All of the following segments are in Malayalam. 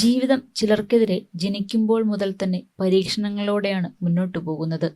ജീവിതം ചിലർക്കെതിരെ ജനിക്കുമ്പോൾ മുതൽ തന്നെ പരീക്ഷണങ്ങളോടെയാണ് മുന്നോട്ടു പോകുന്നത്.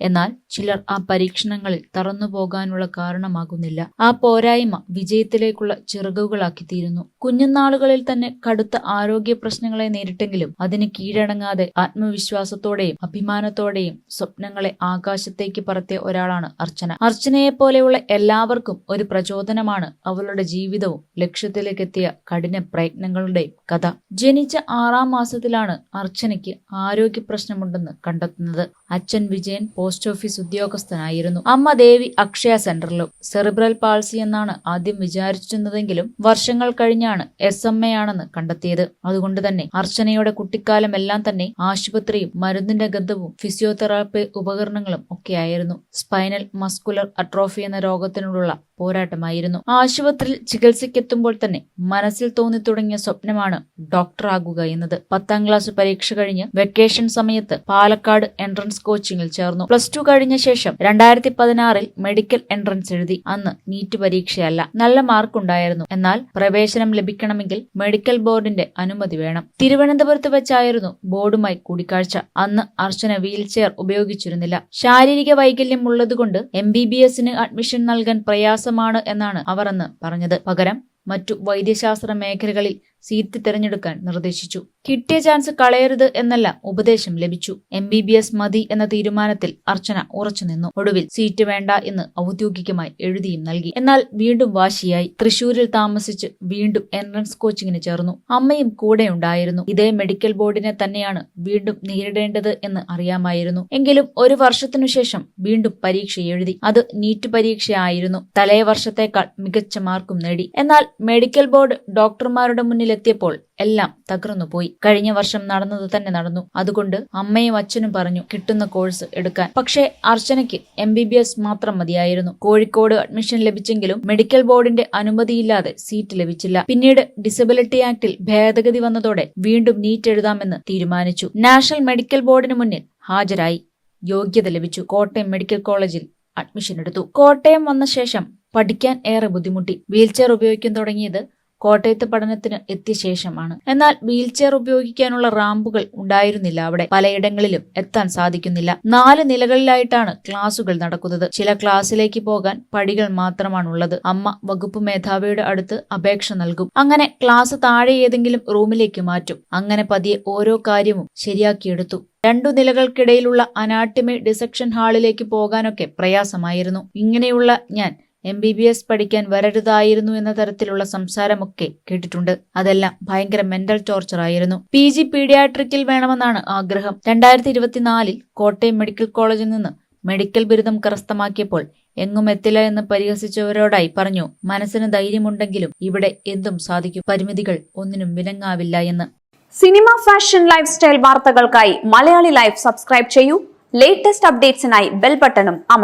എന്നാൽ ചിലർ ആ പരീക്ഷണങ്ങളിൽ തറന്നു പോകാനുള്ള കാരണമാകുന്നില്ല. ആ പോരായ്മ വിജയത്തിലേക്കുള്ള ചിറകുകളാക്കി തീരുന്നു കുഞ്ഞുനാളുകളിൽ തന്നെ കടുത്ത ആരോഗ്യ പ്രശ്നങ്ങളെ നേരിട്ടെങ്കിലും അതിന് കീഴടങ്ങാതെ ആത്മവിശ്വാസത്തോടെയും അഭിമാനത്തോടെയും സ്വപ്നങ്ങളെ ആകാശത്തേക്ക് പറത്തിയ ഒരാളാണ് അർച്ചന. അർച്ചനയെ പോലെയുള്ള എല്ലാവർക്കും ഒരു പ്രചോദനമാണ് അവളുടെ ജീവിതവും ലക്ഷ്യത്തിലേക്ക് എത്തിയ കഠിന പ്രയത്നങ്ങളുടെയും കഥ. ജനിച്ച ആറാം മാസത്തിലാണ് അർച്ചനയ്ക്ക് ആരോഗ്യ പ്രശ്നമുണ്ടെന്ന് കണ്ടെത്തുന്നത്. അച്ഛൻ വിജയൻ പോസ്റ്റ് ഓഫീസ് ഉദ്യോഗസ്ഥനായിരുന്നു. അമ്മ ദേവി അക്ഷയ സെന്ററിലും. സെറിബ്രൽ പാൾസി എന്നാണ് ആദ്യം വിചാരിച്ചിരുന്നതെങ്കിലും വർഷങ്ങൾ കഴിഞ്ഞാണ് എസ് എം എ ആണെന്ന് കണ്ടെത്തിയത്. അതുകൊണ്ട് തന്നെ അർച്ചനയുടെ കുട്ടിക്കാലം എല്ലാം തന്നെ ആശുപത്രിയും മരുന്നിന്റെ ഗന്ധവും ഫിസിയോതെറാപ്പി ഉപകരണങ്ങളും ഒക്കെയായിരുന്നു. സ്പൈനൽ മസ്കുലർ അട്രോഫി എന്ന രോഗത്തിനോടുള്ള പോരാട്ടമായിരുന്നു. ആശുപത്രിയിൽ ചികിത്സയ്ക്കെത്തുമ്പോൾ തന്നെ മനസ്സിൽ തോന്നി തുടങ്ങിയ സ്വപ്നമാണ് ഡോക്ടർ ആകുക എന്നത്. പത്താം ക്ലാസ് പരീക്ഷ കഴിഞ്ഞ് വെക്കേഷൻ സമയത്ത് പാലക്കാട് എൻട്രൻസ് കോച്ചിങ്ങിൽ ചേർന്നു. പ്ലസ് ടു കഴിഞ്ഞ ശേഷം രണ്ടായിരത്തി പതിനാറിൽ മെഡിക്കൽ എൻട്രൻസ് എഴുതി. അന്ന് നീറ്റ് പരീക്ഷയല്ല. നല്ല മാർക്കുണ്ടായിരുന്നു എന്നാൽ പ്രവേശനം ലഭിക്കണമെങ്കിൽ മെഡിക്കൽ ബോർഡിന്റെ അനുമതി വേണം. തിരുവനന്തപുരത്ത് വെച്ചായിരുന്നു ബോർഡുമായി കൂടിക്കാഴ്ച. അന്ന് അർച്ചന വീൽ ചെയർ ഉപയോഗിച്ചിരുന്നില്ല. ശാരീരിക വൈകല്യം ഉള്ളതുകൊണ്ട് എം ബി ബി എസിന് അഡ്മിഷൻ നൽകാൻ പ്രയാസമാണ് എന്നാണ് അവർ അന്ന് പറഞ്ഞത്. പകരം മറ്റു വൈദ്യശാസ്ത്ര മേഖലകളിൽ സീറ്റ് തിരഞ്ഞെടുക്കാൻ നിർദ്ദേശിച്ചു. കിട്ടിയ ചാൻസ് കളയരുത് എന്നല്ല ഉപദേശം ലഭിച്ചു. എം ബി ബി എസ് മതി എന്ന തീരുമാനത്തിൽ അർച്ചന ഉറച്ചുനിന്നു ഒടുവിൽ സീറ്റ് വേണ്ട എന്ന് ഔദ്യോഗികമായി എഴുതിയും നൽകി. എന്നാൽ വീണ്ടും വാശിയായി. തൃശൂരിൽ താമസിച്ച് വീണ്ടും എൻട്രൻസ് കോച്ചിങ്ങിന് ചേർന്നു. അമ്മയും കൂടെ ഉണ്ടായിരുന്നു. ഇതേ മെഡിക്കൽ ബോർഡിനെ തന്നെയാണ് വീണ്ടും നേരിടേണ്ടത് എന്ന് അറിയാമായിരുന്നു. എങ്കിലും ഒരു വർഷത്തിനു ശേഷം വീണ്ടും പരീക്ഷ എഴുതി. അത് നീറ്റ് പരീക്ഷയായിരുന്നു. തലേ വർഷത്തേക്കാൾ മികച്ച മാർക്കും നേടി. എന്നാൽ മെഡിക്കൽ ബോർഡ് ഡോക്ടർമാരുടെ മുന്നിലെത്തിയപ്പോൾ എല്ലാം തകർന്നുപോയി. കഴിഞ്ഞ വർഷം നടന്നത് തന്നെ നടന്നു. അതുകൊണ്ട് അമ്മയും അച്ഛനും പറഞ്ഞു കിട്ടുന്ന കോഴ്സ് എടുക്കാൻ. പക്ഷേ അർച്ചനയ്ക്ക് എം ബി ബി എസ് മാത്രം മതിയായിരുന്നു. കോഴിക്കോട് അഡ്മിഷൻ ലഭിച്ചെങ്കിലും മെഡിക്കൽ ബോർഡിന്റെ അനുമതിയില്ലാതെ സീറ്റ് ലഭിച്ചില്ല. പിന്നീട് ഡിസബിലിറ്റി ആക്ടിൽ ഭേദഗതി വന്നതോടെ വീണ്ടും നീറ്റ് എഴുതാമെന്ന് തീരുമാനിച്ചു. നാഷണൽ മെഡിക്കൽ ബോർഡിന് മുന്നിൽ ഹാജരായി. യോഗ്യത ലഭിച്ചു. കോട്ടയം മെഡിക്കൽ കോളേജിൽ അഡ്മിഷൻ എടുത്തു. കോട്ടയം വന്ന ശേഷം പഠിക്കാൻ ഏറെ ബുദ്ധിമുട്ടി. വീൽചെയർ ഉപയോഗിക്കാൻ തുടങ്ങിയത് കോട്ടയത്ത് പഠനത്തിന് എത്തിയ ശേഷമാണ്. എന്നാൽ വീൽചെയർ ഉപയോഗിക്കാനുള്ള റാമ്പുകൾ ഉണ്ടായിരുന്നില്ല അവിടെ. പലയിടങ്ങളിലും എത്താൻ സാധിക്കുന്നില്ല. നാല് നിലകളിലായിട്ടാണ് ക്ലാസുകൾ നടക്കുന്നത്. ചില ക്ലാസ്സിലേക്ക് പോകാൻ പടികൾ മാത്രമാണുള്ളത്. അമ്മ വകുപ്പ് മേധാവിയുടെ അടുത്ത് അപേക്ഷ നൽകും. അങ്ങനെ ക്ലാസ് താഴെ ഏതെങ്കിലും റൂമിലേക്ക് മാറ്റും. അങ്ങനെ പതിയെ ഓരോ കാര്യവും ശരിയാക്കിയെടുത്തു. രണ്ടു നിലകൾക്കിടയിലുള്ള അനാട്ടിമി ഡിസക്ഷൻ ഹാളിലേക്ക് പോകാനൊക്കെ പ്രയാസമായിരുന്നു. ഇങ്ങനെയുള്ള ഞാൻ എം ബി ബി എസ് പഠിക്കാൻ വരരുതായിരുന്നു എന്ന തരത്തിലുള്ള സംസാരമൊക്കെ കേട്ടിട്ടുണ്ട്. അതെല്ലാം ഭയങ്കര മെന്റൽ ടോർച്ചർ ആയിരുന്നു. പി ജി പീഡിയാട്രിക്കിൽ വേണമെന്നാണ് ആഗ്രഹം. രണ്ടായിരത്തി ഇരുപത്തിനാലിൽ കോട്ടയം മെഡിക്കൽ കോളേജിൽ നിന്ന് മെഡിക്കൽ ബിരുദം കരസ്ഥമാക്കിയപ്പോൾ എങ്ങും എത്തില്ല എന്ന് പരിഹസിച്ചവരോടായി പറഞ്ഞു മനസ്സിന് ധൈര്യമുണ്ടെങ്കിലും ഇവിടെ എന്തും സാധിക്കും. പരിമിതികൾ ഒന്നിനും വിലങ്ങാവില്ല എന്ന്. സിനിമ ഫാഷൻ ലൈഫ് സ്റ്റൈൽ വാർത്തകൾക്കായി മലയാളി ലൈഫ് സബ്സ്ക്രൈബ് ചെയ്യൂ. ലേറ്റസ്റ്റ് അപ്ഡേറ്റ്സിനായി ബെൽ ബട്ടണും